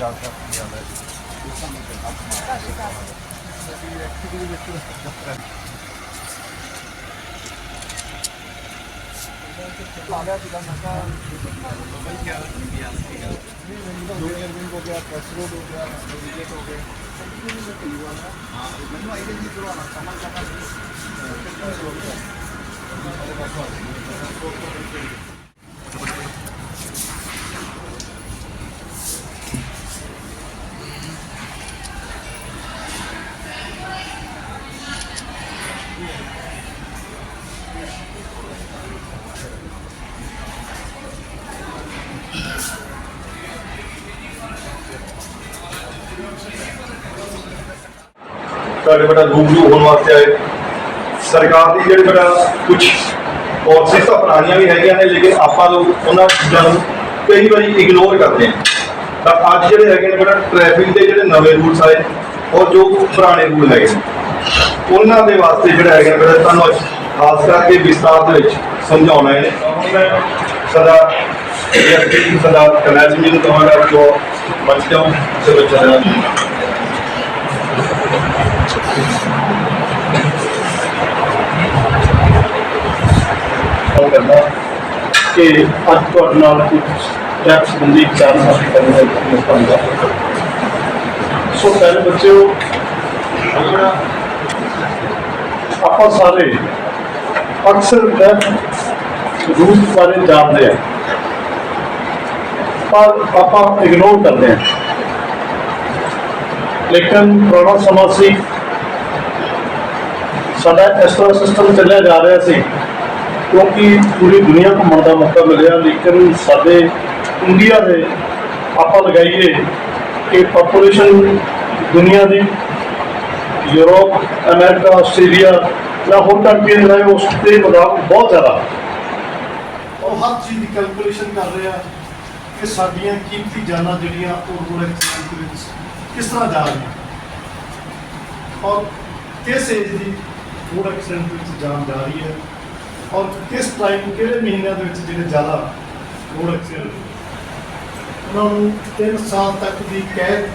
ਗੱਲ ਕਰਨੀ ਆਉਂਦਾ ਜੀ ਸਾਡੇ ਬੇਟਾ ਰੂਬਰੂ ਹੋਣ ਵਾਸਤੇ ਆਏ। ਸਰਕਾਰ ਦੀ ਜਿਹੜੇ ਬੇਟਾ ਕੁਝ ਪਾਲਿਸੀਜ਼ ਤਾਂ ਪੁਰਾਣੀਆਂ ਵੀ ਹੈਗੀਆਂ ਨੇ, ਲੇਕਿਨ ਆਪਾਂ ਲੋਕ ਉਹਨਾਂ ਚੀਜ਼ਾਂ ਨੂੰ ਕਈ ਵਾਰੀ ਇਗਨੋਰ ਕਰਦੇ ਹਾਂ। ਤਾਂ ਅੱਜ ਜਿਹੜੇ ਹੈਗੇ ਨੇ ਬੇਟਾ ਟ੍ਰੈਫਿਕ ਦੇ ਜਿਹੜੇ ਨਵੇਂ ਰੂਲਸ ਆਏ, ਔਰ ਜੋ ਪੁਰਾਣੇ ਰੂਲ ਹੈਗੇ ਨੇ, ਉਹਨਾਂ ਦੇ ਵਾਸਤੇ ਜਿਹੜਾ ਹੈਗਾ ਬੇਟਾ ਤੁਹਾਨੂੰ ਖਾਸ ਕਰਕੇ ਵਿਸਤਾਰ ਦੇ ਵਿੱਚ ਸਮਝਾਉਣਾ ਹੈ। ਹੁਣ ਮੈਂ ਸਦਾ ਇਹ ਸਦਾ ਕਰਨਾ ਨੂੰ ਤੁਹਾਡਾ ਜੋ ਬਚ ਜਾਓ ਤੇ ਕਿ ਅੱਜ ਤੁਹਾਡੇ ਨਾਲ ਕੁਝ ਟੈਕਸ ਸੰਬੰਧੀ ਵਿਚਾਰ ਸਾਂਝੇ ਕਰਨ ਦਾ ਮੌਕਾ ਮਿਲਿਆ ਸੋ ਪਹਿਲੇ ਬੱਚਿਓ, ਆਪਾਂ ਸਾਰੇ ਅਕਸਰ ਟੈਕਸ ਰੂਲ ਬਾਰੇ ਜਾਣਦੇ ਆ। ਪਰ ਆਪਾਂ ਇਗਨੋਰ ਕਰਦੇ ਆ ਲੇਕਿਨ ਪੁਰਾਣਾ ਸਮਾਂ ਸੀ ਸਾਡਾ ਇਸ ਤਰ੍ਹਾਂ ਸਿਸਟਮ ਚੱਲਿਆ ਜਾ ਰਿਹਾ ਸੀ ਕਿਉਂਕਿ ਪੂਰੀ ਦੁਨੀਆ ਘੁੰਮਣ ਦਾ ਮੌਕਾ ਮਿਲਿਆ ਲੇਕਿਨ ਸਾਡੇ ਇੰਡੀਆ ਦੇ ਆਪਾਂ ਲਗਾਈਏ ਕਿ ਪੋਪੂਲੇਸ਼ਨ ਦੁਨੀਆ ਦੀ ਯੂਰਪ ਅਮਰੀਕਾ ਆਸਟ੍ਰੇਲੀਆ ਜਾਂ ਹੋਰ ਕੰਟਰੀਆਂ ਦੇ ਉਸ ਦੇ ਮੁਕਾਬਲੇ ਬਹੁਤ ਜ਼ਿਆਦਾ ਉਹ ਹਰ ਚੀਜ਼ ਦੀ ਕੈਲਕੂਲੇਸ਼ਨ ਕਰ ਰਹੇ ਆ ਕਿ ਸਾਡੀਆਂ ਕੀਮਤੀ ਜਾਨਾਂ ਜਿਹੜੀਆਂ ਉਹ ਰੋਡ ਐਕਸੀਡੈਂਟ ਦੇ ਵਿੱਚ ਕਿਸ ਤਰ੍ਹਾਂ ਜਾ ਰਹੀਆਂ? ਔਰ ਕਿਸ ਏਜ ਦੀ ਰੋਡ ਐਕਸੀਡੈਂਟ ਵਿੱਚ ਜਾਨ ਜਾ ਰਹੀ ਹੈ? ਔਰ ਕਿਸ ਟਾਈਮ ਕਿਹੜੇ ਮਹੀਨਿਆਂ ਦੇ ਵਿੱਚ ਜਿਹੜੇ ਜ਼ਿਆਦਾ ਰੋਡ ਐਕਸੀਡੈਂਟ ਉਹਨਾਂ ਨੂੰ 3 ਸਾਲ ਤੱਕ ਦੀ ਕੈਦ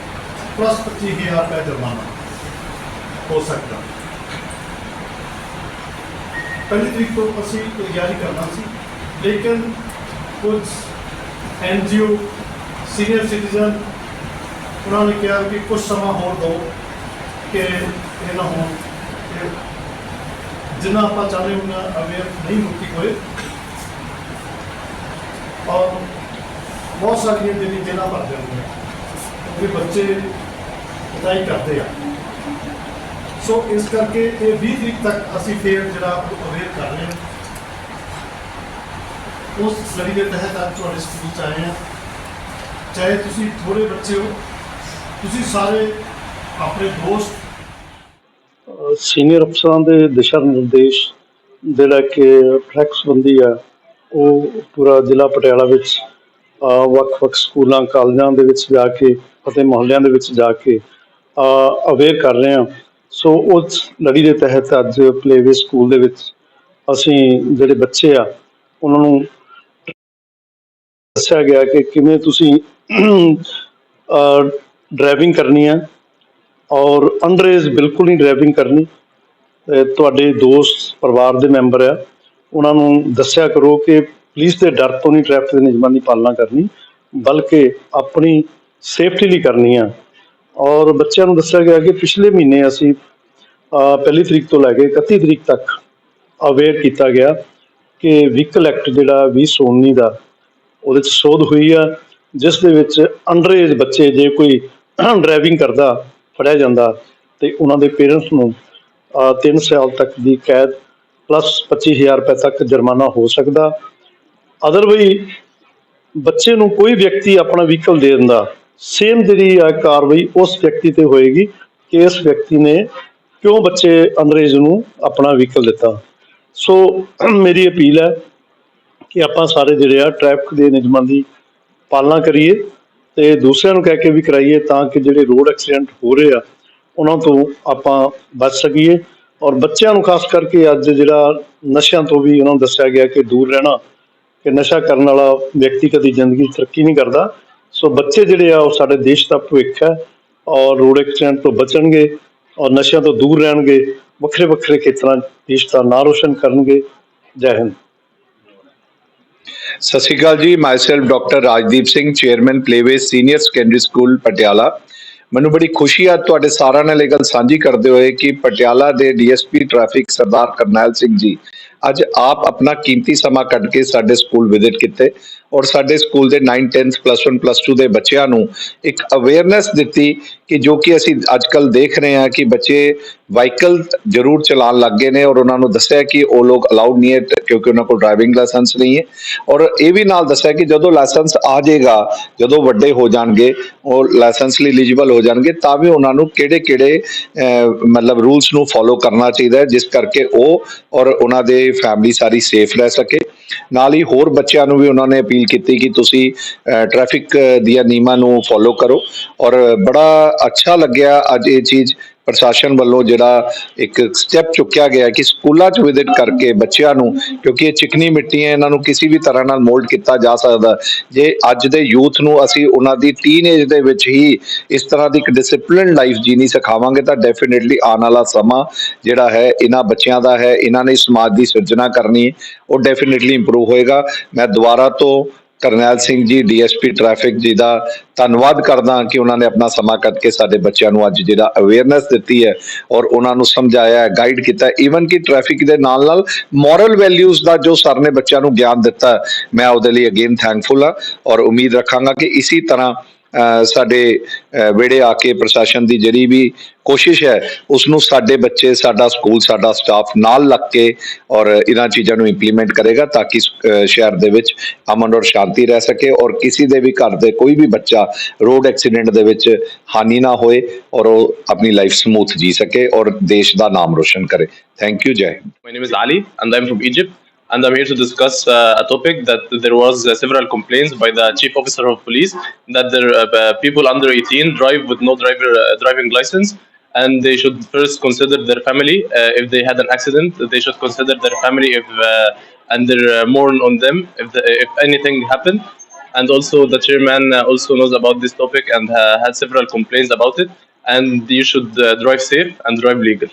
ਪਲੱਸ 25000 ਰੁਪਏ ਜੁਰਮਾਨਾ ਹੋ ਸਕਦਾ। ਪਹਿਲੀ ਤਰੀਕ ਤੋਂ ਅਸੀਂ ਇਹ ਕਰਨਾ ਸੀ, ਲੇਕਿਨ ਕੁਝ ਐਨ ਜੀ ਓ, ਸੀਨੀਅਰ ਸਿਟੀਜ਼ਨ, ਉਹਨਾਂ ਨੇ ਕਿਹਾ ਕਿ ਕੁਝ ਸਮਾਂ ਹੋਰ ਦਿਓ ਕਿ ਇਹ ਨਾ ਹੋਣ। ਜਿੰਨਾ ਆਪਾਂ ਚਾਹੁੰਦੇ ਉਹਨਾਂ ਅਵੇਅਰ ਨਹੀਂ ਮੁਕਤੀ ਹੋਏ। ਔਰ ਬਹੁਤ ਸਾਰੀਆਂ ਜਿਹੜੀ ਜੇਲਾਂ ਭਰ ਜਾਂਦੀਆਂ। ਕਿਉਂਕਿ ਬੱਚੇ ਪਤਾਈ ਕਰਦੇ ਆ। ਸੋ ਇਸ ਕਰਕੇ ਇਹ 20 ਤਰੀਕ ਤੱਕ ਅਸੀਂ ਫੇਰ ਜਿਹੜਾ ਅਵੇਅਰ ਕਰ ਰਹੇ ਹਾਂ। ਉਸ ਲੜੀ ਦੇ ਤਹਿਤ ਅੱਜ ਤੁਹਾਡੇ ਸਕੂਲ ਚ ਆਏ ਆ ਚਾਹੇ ਤੁਸੀਂ ਥੋੜੇ ਬੱਚੇ ਹੋ, ਤੁਸੀਂ ਸਾਰੇ ਆਪਣੇ ਦੋਸਤ। ਸੀਨੀਅਰ ਅਫਸਰਾਂ ਦੇ ਦਿਸ਼ਾ ਨਿਰਦੇਸ਼ ਜਿਹੜਾ ਕਿ ਟਰੈਕ ਸੰਬੰਧੀ ਆ, ਉਹ ਪੂਰਾ ਜ਼ਿਲ੍ਹਾ ਪਟਿਆਲਾ ਵਿੱਚ ਵੱਖ-ਵੱਖ ਸਕੂਲਾਂ ਕਾਲਜਾਂ ਦੇ ਵਿੱਚ ਜਾ ਕੇ ਅਤੇ ਮੁਹੱਲਿਆਂ ਦੇ ਵਿੱਚ ਜਾ ਕੇ ਅਵੇਅਰ ਕਰ ਰਹੇ ਹਾਂ। ਸੋ ਉਸ ਲੜੀ ਦੇ ਤਹਿਤ ਅੱਜ ਪਲੇਵੇ ਸਕੂਲ ਦੇ ਵਿੱਚ ਅਸੀਂ ਜਿਹੜੇ ਬੱਚੇ ਆ, ਉਹਨਾਂ ਨੂੰ ਦੱਸਿਆ ਗਿਆ ਕਿ ਕਿਵੇਂ ਤੁਸੀਂ ਡਰਾਈਵਿੰਗ ਕਰਨੀ ਆ ਔਰ ਅੰਡਰੇਜ਼ ਬਿਲਕੁਲ ਨਹੀਂ ਡਰਾਈਵਿੰਗ ਕਰਨੀ। ਤੁਹਾਡੇ ਦੋਸਤ, ਪਰਿਵਾਰ ਦੇ ਮੈਂਬਰ ਆ, ਉਹਨਾਂ ਨੂੰ ਦੱਸਿਆ ਕਰੋ ਕਿ ਪੁਲਿਸ ਦੇ ਡਰ ਤੋਂ ਨਹੀਂ ਟ੍ਰੈਫਿਕ ਦੇ ਨਿਯਮਾਂ ਦੀ ਪਾਲਣਾ ਕਰਨੀ, ਬਲਕਿ ਆਪਣੀ ਸੇਫਟੀ ਲਈ ਕਰਨੀ ਆ। ਔਰ ਬੱਚਿਆਂ ਨੂੰ ਦੱਸਿਆ ਗਿਆ ਕਿ ਪਿਛਲੇ ਮਹੀਨੇ ਅਸੀਂ ਪਹਿਲੀ ਤਰੀਕ ਤੋਂ ਲੈ ਕੇ 31 ਤਰੀਕ ਤੱਕ ਅਵੇਅਰ ਕੀਤਾ ਗਿਆ ਕਿ ਵਹੀਕਲ ਐਕਟ ਜਿਹੜਾ 2019 ਦਾ ਉਹਦੇ ਚ ਸੋਧ ਹੋਈ ਆ, ਜਿਸ ਦੇ ਵਿੱਚ ਅੰਡਰਏਜ ਬੱਚੇ ਜੇ ਕੋਈ ਡਰਾਈਵਿੰਗ ਕਰਦਾ, ਫੜਿਆ ਜਾਂਦਾ, ਤੇ ਉਹਨਾਂ ਦੇ ਪੇਰੈਂਟਸ ਨੂੰ 3 ਸਾਲ ਤੱਕ ਦੀ ਕੈਦ ਪਲੱਸ 25000 ਰੁਪਏ ਤੱਕ ਜੁਰਮਾਨਾ ਹੋ ਸਕਦਾ। ਅਦਰਵਾਈ ਬੱਚੇ ਨੂੰ ਕੋਈ ਵਿਅਕਤੀ ਆਪਣਾ ਵਹੀਕਲ ਦੇ ਦਿੰਦਾ। ਸੇਮ ਜਿਹੜੀ ਆ ਕਾਰਵਾਈ ਉਸ ਵਿਅਕਤੀ ਤੇ ਹੋਏਗੀ ਕਿ ਇਸ ਵਿਅਕਤੀ ਨੇ ਕਿਉਂ ਬੱਚੇ ਅੰਗਰੇਜ਼ ਨੂੰ ਆਪਣਾ ਵਹੀਕਲ ਦਿੱਤਾ। ਸੋ ਮੇਰੀ ਅਪੀਲ ਹੈ ਕਿ ਆਪਾਂ ਸਾਰੇ ਜਿਹੜੇ ਆ ਟ੍ਰੈਫਿਕ ਦੇ ਨਿਯਮਾਂ ਦੀ ਪਾਲਣਾ ਕਰੀਏ ਤੇ ਦੂਸਰਿਆਂ ਨੂੰ ਕਹਿ ਕੇ ਵੀ ਕਰਾਈਏ ਤਾਂ ਕਿ ਜਿਹੜੇ ਰੋਡ ਐਕਸੀਡੈਂਟ ਹੋ ਰਹੇ ਆ, ਉਹਨਾਂ ਤੋਂ ਆਪਾਂ ਬਚ ਸਕੀਏ ਔਰ ਬੱਚਿਆਂ ਨੂੰ ਖਾਸ ਕਰਕੇ ਅੱਜ ਜਿਹੜਾ ਨਸ਼ਿਆਂ ਤੋਂ ਵੀ ਉਹਨਾਂ ਨੂੰ ਦੱਸਿਆ ਗਿਆ ਕਿ ਦੂਰ ਰਹਿਣਾ, ਕਿ ਨਸ਼ਾ ਕਰਨ ਵਾਲਾ ਵਿਅਕਤੀ ਕਦੀ ਜ਼ਿੰਦਗੀ ਤਰੱਕੀ ਨਹੀਂ ਕਰਦਾ। ਸੋ ਬੱਚੇ ਜਿਹੜੇ ਆ ਉਹ ਸਾਡੇ ਦੇਸ਼ ਦਾ ਭਵਿੱਖ ਹੈ ਔਰ ਰੋਡ ਐਕਸੀਡੈਂਟ ਤੋਂ ਬਚਣਗੇ ਔਰ ਨਸ਼ਿਆਂ ਤੋਂ ਦੂਰ ਰਹਿਣਗੇ ਵੱਖਰੇ ਵੱਖਰੇ ਖੇਤਰਾਂ ਦੇਸ਼ ਦਾ ਨਾਂ ਰੋਸ਼ਨ ਕਰਨਗੇ। ਜੈ ਹਿੰਦ। ਸਤਿ ਸ਼੍ਰੀ ਅਕਾਲ ਜੀ myself doctor Rajdeep Singh, chairman Playway senior secondary school Patiala. ਮੈਨੂੰ ਬੜੀ ਖੁਸ਼ੀ ਆ ਤੁਹਾਡੇ ਸਾਰਿਆਂ ਨਾਲ ਇਹ ਗੱਲ ਸਾਂਝੀ ਕਰਦੇ ਹੋਏ ਕਿ ਪਟਿਆਲਾ ਦੇ ਡੀਐਸਪੀ ਟ੍ਰੈਫਿਕ ਸਰਦਾਰ ਕਰਨੈਲ ਸਿੰਘ ਜੀ ਅੱਜ ਆਪ ਆਪਣਾ ਕੀਮਤੀ ਸਮਾਂ ਕੱਢ ਕੇ ਸਾਡੇ ਸਕੂਲ ਵਿਜ਼ਿਟ ਕੀਤੇ ਔਰ ਸਾਡੇ ਸਕੂਲ ਦੇ 9 10 ਪਲੱਸ 1 ਪਲੱਸ 2 ਦੇ ਬੱਚਿਆਂ ਨੂੰ ਇੱਕ ਅਵੇਅਰਨੈਸ ਦਿੱਤੀ ਕਿ ਜੋ ਕਿ ਅਸੀਂ ਅੱਜਕੱਲ ਦੇਖ ਰਹੇ ਹਾਂ ਕਿ ਬੱਚੇ ਵਾਹੀਕਲ ਜ਼ਰੂਰ ਚਲਾਉਣ ਲੱਗ ਗਏ ਨੇ ਔਰ ਉਹਨਾਂ ਨੂੰ ਦੱਸਿਆ ਕਿ ਉਹ ਲੋਕ ਅਲਾਉਡ ਨਹੀਂ ਹੈ ਕਿਉਂਕਿ ਉਹਨਾਂ ਕੋਲ ਡਰਾਈਵਿੰਗ ਲਾਇਸੈਂਸ ਨਹੀਂ ਹੈ। ਔਰ ਇਹ ਵੀ ਨਾਲ ਦੱਸਿਆ ਕਿ ਜਦੋਂ ਲਾਇਸੈਂਸ ਆ ਜਾਏਗਾ, ਜਦੋਂ ਵੱਡੇ ਹੋ ਜਾਣਗੇ, ਉਹ ਲਾਇਸੈਂਸ ਲਈ ਐਲੀਜੀਬਲ ਹੋ ਜਾਣਗੇ, ਤਾਂ ਵੀ ਉਹਨਾਂ ਨੂੰ ਕਿਹੜੇ ਕਿਹੜੇ ਮਤਲਬ ਰੂਲਸ ਨੂੰ ਫੋਲੋ ਕਰਨਾ ਚਾਹੀਦਾ ਹੈ, ਜਿਸ ਕਰਕੇ ਉਹ ਔਰ ਉਹਨਾਂ ਦੇ ਫੈਮਿਲੀ ਸਾਰੀ ਸੇਫ ਰਹਿ ਸਕੇ। ਨਾਲ ਹੀ ਹੋਰ ਬੱਚਿਆਂ ਨੂੰ ਵੀ ਉਹਨਾਂ ਨੇ ਅਪੀਲ ਕੀਤੀ ਕਿ ਤੁਸੀਂ ਟ੍ਰੈਫਿਕ ਦੀਆਂ ਨਿਯਮਾਂ ਨੂੰ ਫੋਲੋ ਕਰੋ। ਔਰ ਬੜਾ ਅੱਛਾ ਲੱਗਿਆ ਅੱਜ ਇਹ ਚੀਜ਼ ਪ੍ਰਸ਼ਾਸਨ ਵੱਲੋਂ ਜਿਹੜਾ ਇੱਕ ਸਟੈਪ ਚੁੱਕਿਆ ਗਿਆ ਕਿ ਸਕੂਲਾਂ 'ਚ ਵਿਜ਼ਿਟ ਕਰਕੇ ਬੱਚਿਆਂ ਨੂੰ, ਕਿਉਂਕਿ ਇਹ ਚਿਕਨੀ ਮਿੱਟੀ ਹੈ ਇਹਨਾਂ ਨੂੰ ਕਿਸੇ ਵੀ ਤਰ੍ਹਾਂ ਨਾਲ ਮੋਲਡ ਕੀਤਾ ਜਾ ਸਕਦਾ ਜੇ ਅੱਜ ਦੇ ਯੂਥ ਨੂੰ ਅਸੀਂ ਉਹਨਾਂ ਦੀ ਟੀਨੇਜ ਦੇ ਵਿੱਚ ਹੀ ਇਸ ਤਰ੍ਹਾਂ ਦੀ ਇੱਕ ਡਿਸਪਲਿਨ ਲਾਈਫ ਜੀਣੀ ਸਿਖਾਵਾਂਗੇ, ਤਾਂ ਡੈਫੀਨਿਟਲੀ ਆਉਣ ਵਾਲਾ ਸਮਾਂ ਜਿਹੜਾ ਹੈ ਇਹਨਾਂ ਬੱਚਿਆਂ ਦਾ ਹੈ, ਇਹਨਾਂ ਨੇ ਸਮਾਜ ਦੀ ਸਿਰਜਣਾ ਕਰਨੀ ਹੈ, ਉਹ ਡੈਫੀਨਿਟਲੀ ਇੰਪਰੂਵ ਹੋਏਗਾ। ਮੈਂ ਦੁਬਾਰਾ ਤੋਂ ਕਰਨੈਲ ਸਿੰਘ ਜੀ, ਡੀਐਸਪੀ ਟ੍ਰੈਫਿਕ ਜੀ ਦਾ ਧੰਨਵਾਦ ਕਰਦਾ ਕਿ ਉਹਨਾਂ ਨੇ ਆਪਣਾ ਸਮਾਂ ਕੱਢ ਕੇ ਸਾਡੇ ਬੱਚਿਆਂ ਨੂੰ ਅੱਜ ਜਿਹੜਾ ਅਵੇਅਰਨੈਸ ਦਿੱਤੀ ਹੈ ਔਰ ਉਹਨਾਂ ਨੂੰ ਸਮਝਾਇਆ ਹੈ ਗਾਈਡ ਕੀਤਾ ਈਵਨ ਕਿ ਟ੍ਰੈਫਿਕ ਦੇ ਨਾਲ ਨਾਲ ਮੋਰਲ ਵੈਲਿਊਜ਼ ਦਾ ਜੋ ਸਰ ਨੇ ਬੱਚਿਆਂ ਨੂੰ ਗਿਆਨ ਦਿੱਤਾ ਮੈਂ ਉਹਦੇ ਲਈ ਅਗੇਨ ਥੈਂਕਫੁਲ ਹਾਂ ਔਰ ਉਮੀਦ ਰੱਖਾਂਗਾ ਕਿ ਇਸੇ ਤਰ੍ਹਾਂ ਸਾਡੇ ਅਹ, ਵਿਹੜੇ ਆ ਕੇ ਪ੍ਰਸ਼ਾਸਨ ਦੀ ਜਿਹੜੀ ਵੀ ਕੋਸ਼ਿਸ਼ ਹੈ ਉਸ ਨੂੰ ਸਾਡੇ ਬੱਚੇ ਸਾਡਾ ਸਕੂਲ ਸਾਡਾ ਸਟਾਫ ਨਾਲ ਲੱਗ ਕੇ ਔਰ ਇਹਨਾਂ ਚੀਜ਼ਾਂ ਨੂੰ ਇੰਪਲੀਮੈਂਟ ਕਰੇਗਾ ਤਾਂ ਕਿ ਸ਼ਹਿਰ ਦੇ ਵਿੱਚ ਅਮਨ ਔਰ ਸ਼ਾਂਤੀ ਰਹਿ ਸਕੇ ਔਰ ਕਿਸੇ ਦੇ ਵੀ ਘਰ ਦੇ ਕੋਈ ਵੀ ਬੱਚਾ ਰੋਡ ਐਕਸੀਡੈਂਟ ਦੇ ਵਿੱਚ ਹਾਨੀ ਨਾ ਹੋਏ ਔਰ ਉਹ ਆਪਣੀ ਲਾਈਫ ਸਮੂਥ ਜੀ ਸਕੇ ਔਰ ਦੇਸ਼ ਦਾ ਨਾਮ ਰੋਸ਼ਨ ਕਰੇ। ਥੈਂਕ ਯੂ ਜੈ Hind My name is Ali, and I'm from And I'm here to discuss uh, a topic that there was uh, several complaints by the chief officer of police that there uh, people under 18 drive with no driver uh, driving license, and they should first consider their family. Uh, if they had an accident, they should consider their family if uh, and their mourn on them if the, if anything happened. And also, the chairman also knows about this topic and had several complaints about it. And you should drive safe and drive legal.